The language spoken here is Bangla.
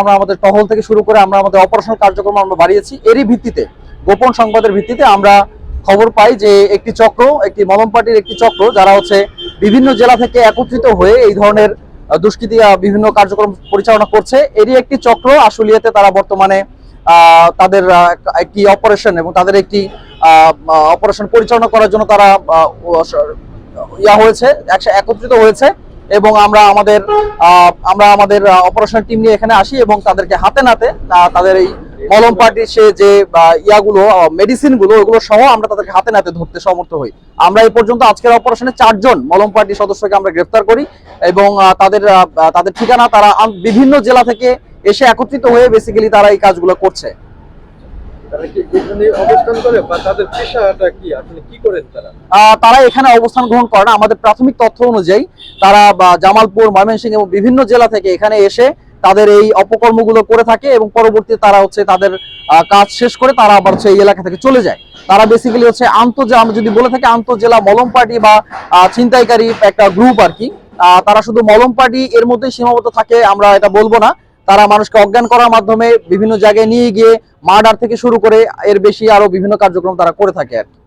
আমরা আমাদের টহল থেকে শুরু করে আমরা আমাদের অপারেশন কার্যক্রম আমরা বাড়িয়েছি। এরই ভিত্তিতে, গোপন সংবাদের ভিত্তিতে আমরা খবর পাই যে একটি চক্র, একটি মলম পার্টির একটি চক্র, যারা হচ্ছে বিভিন্ন জেলা থেকে একত্রিত হয়ে এই ধরনের দুষ্কৃতী বিভিন্ন কার্যক্রম পরিচালনা করছে। এরই একটি চক্র আশুলিয়াতে তারা বর্তমানে তাদের একটি অপারেশন এবং তাদের একটি অপারেশন পরিচালনা করার জন্য তারা ইয়া হয়েছে একত্রিত হয়েছে এবং আমরা আমাদের আমরা আমাদের অপারেশন টিম নিয়ে এখানে আসি এবং তাদেরকে হাতে নাতে তাদের এই মলম পার্টির সে যে ইয়াগুলো মেডিসিনগুলো, ওগুলো সহ আমরা তাদেরকে হাতে নাতে ধরতে সমর্থ হই। আমরা এই পর্যন্ত আজকের অপারেশনে চারজন মলম পার্টির সদস্যকে আমরা গ্রেফতার করি এবং তাদের তাদের ঠিকানা তারা বিভিন্ন জেলা থেকে এসে একত্রিত হয়ে বেসিক্যালি তারা এই কাজগুলো করছে। তারা? এখানে অবস্থান গ্রহণ করে না। আমাদের প্রাথমিক তথ্য অনুযায়ী তারা জামালপুর ময়মনসিংহ এবং বিভিন্ন জেলা থেকে এখানে এসে তাদের এই অপকর্মগুলো করে থাকে এবং পরবর্তীতে তারা হচ্ছে তাদের কাজ শেষ করে তারা আবার হচ্ছে এই এলাকা থেকে চলে যায়। তারা বেসিক্যালি হচ্ছে আন্তঃজেলা আমরা যদি বলে থাকি আন্তঃজেলা মলম পার্টি বা ছিনতাইকারী একটা গ্রুপ আর কি। আহ, তারা শুধু মলম পার্টি এর মধ্যেই সীমাবদ্ধ থাকে আমরা এটা বলব না। তারা মানুষকে অজ্ঞান করার মাধ্যমে বিভিন্ন জায়গায় নিয়ে গিয়ে মার্ডার থেকে শুরু করে এর বেশি আরও বিভিন্ন কার্যক্রম তারা করে থাকে আর কি।